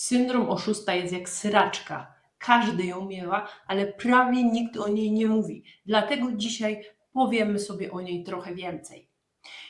Syndrom oszusta jest jak sraczka. Każdy ją miewa, ale prawie nikt o niej nie mówi. Dlatego dzisiaj powiemy sobie o niej trochę więcej.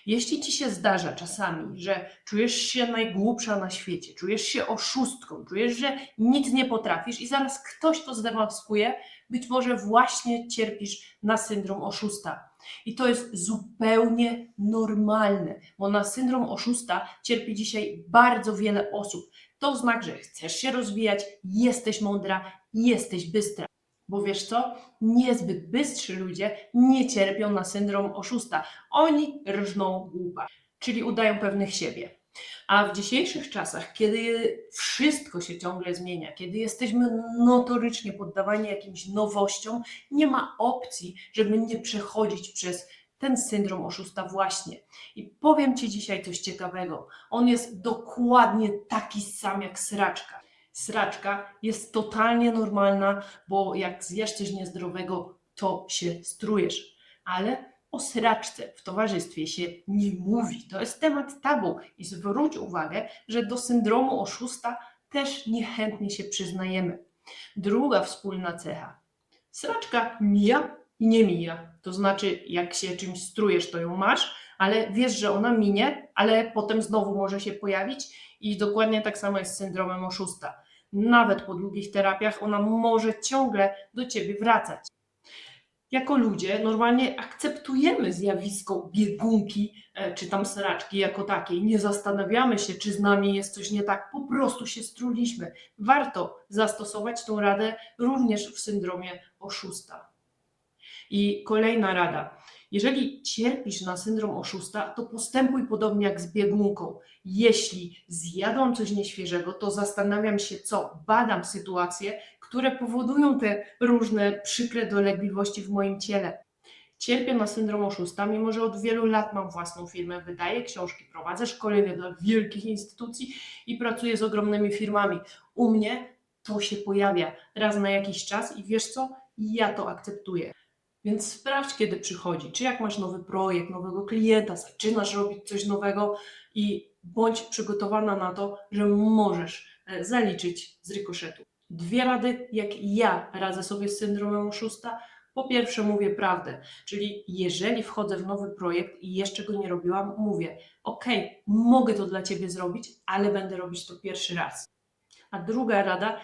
Jeśli ci się zdarza czasami, że czujesz się najgłupsza na świecie, czujesz się oszustką, czujesz, że nic nie potrafisz i zaraz ktoś to zdemaskuje, być może właśnie cierpisz na syndrom oszusta. I to jest zupełnie normalne, bo na syndrom oszusta cierpi dzisiaj bardzo wiele osób. To znak, że chcesz się rozwijać, jesteś mądra, jesteś bystra. Bo wiesz co? Niezbyt bystrzy ludzie nie cierpią na syndrom oszusta. Oni rżną głupa, czyli udają pewnych siebie. A w dzisiejszych czasach, kiedy wszystko się ciągle zmienia, kiedy jesteśmy notorycznie poddawani jakimś nowościom, nie ma opcji, żeby nie przechodzić przez ten syndrom oszusta właśnie. I powiem Ci dzisiaj coś ciekawego. On jest dokładnie taki sam jak sraczka. Sraczka jest totalnie normalna, bo jak zjesz coś niezdrowego, to się strujesz. Ale o sraczce w towarzystwie się nie mówi. To jest temat tabu. I zwróć uwagę, że do syndromu oszusta też niechętnie się przyznajemy. Druga wspólna cecha. Sraczka mija i nie mija. To znaczy, jak się czymś strujesz, to ją masz, ale wiesz, że ona minie, ale potem znowu może się pojawić i dokładnie tak samo jest z syndromem oszusta. Nawet po długich terapiach ona może ciągle do ciebie wracać. Jako ludzie normalnie akceptujemy zjawisko biegunki e, czy tam sraczki jako takiej. Nie zastanawiamy się, czy z nami jest coś nie tak, po prostu się struliśmy. Warto zastosować tą radę również w syndromie oszusta. I kolejna rada. Jeżeli cierpisz na syndrom oszusta, to postępuj podobnie jak z biegunką. Jeśli zjadłam coś nieświeżego, to zastanawiam się co, badam sytuacje, które powodują te różne przykre dolegliwości w moim ciele. Cierpię na syndrom oszusta, mimo że od wielu lat mam własną firmę, wydaję książki, prowadzę szkolenia dla wielkich instytucji i pracuję z ogromnymi firmami. U mnie to się pojawia raz na jakiś czas i wiesz co? Ja to akceptuję. Więc sprawdź, kiedy przychodzi, czy jak masz nowy projekt, nowego klienta, zaczynasz robić coś nowego i bądź przygotowana na to, że możesz e, zaliczyć z rykoszetu. Dwie rady, jak ja radzę sobie z syndromem oszusta. Po pierwsze, mówię prawdę, czyli jeżeli wchodzę w nowy projekt i jeszcze go nie robiłam, mówię: OK, mogę to dla ciebie zrobić, ale będę robić to pierwszy raz. A druga rada,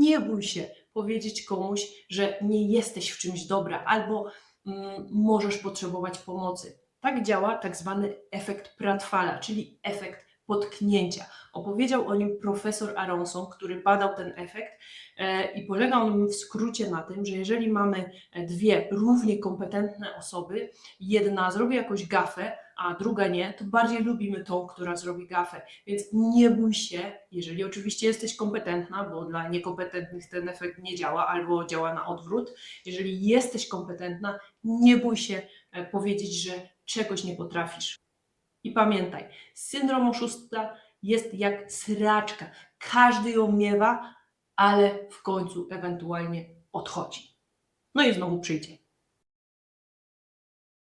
nie bój się powiedzieć komuś, że nie jesteś w czymś dobra albo mm, możesz potrzebować pomocy. Tak działa tak zwany efekt Pratfala, czyli efekt potknięcia. Opowiedział o nim profesor Aronson, który badał ten efekt e, i polega on w skrócie na tym, że jeżeli mamy dwie równie kompetentne osoby, jedna zrobi jakąś gafę, a druga nie, to bardziej lubimy tą, która zrobi gafę. Więc nie bój się, jeżeli oczywiście jesteś kompetentna, bo dla niekompetentnych ten efekt nie działa albo działa na odwrót. Jeżeli jesteś kompetentna, nie bój się e, powiedzieć, że czegoś nie potrafisz. I pamiętaj, syndrom oszusta jest jak sraczka. Każdy ją miewa, ale w końcu ewentualnie odchodzi. No i znowu przyjdzie.